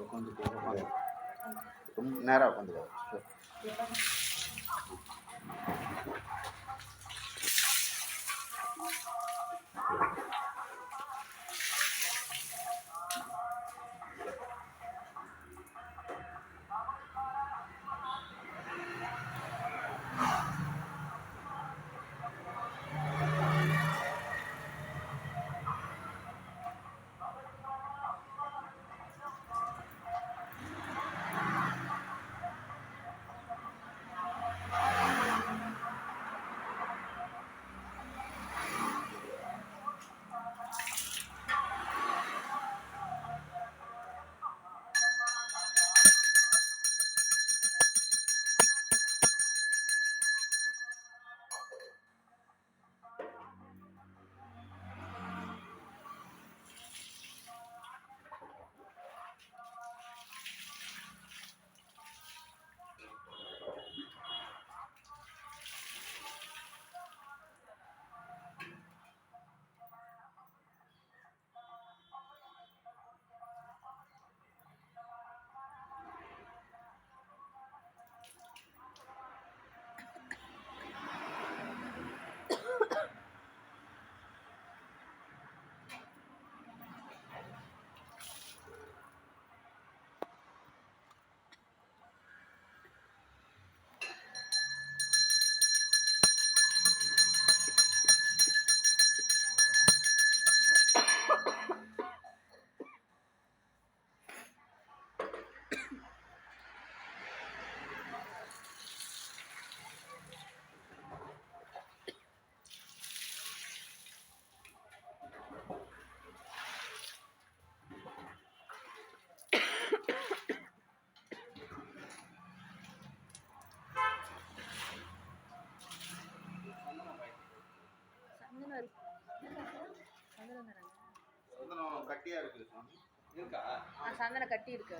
உட்காந்து நேராக உட்காந்துக்கோ சந்தனம் சுவாமி? இருக்கா? ஆ சந்தனம் கட்டி இருக்கு.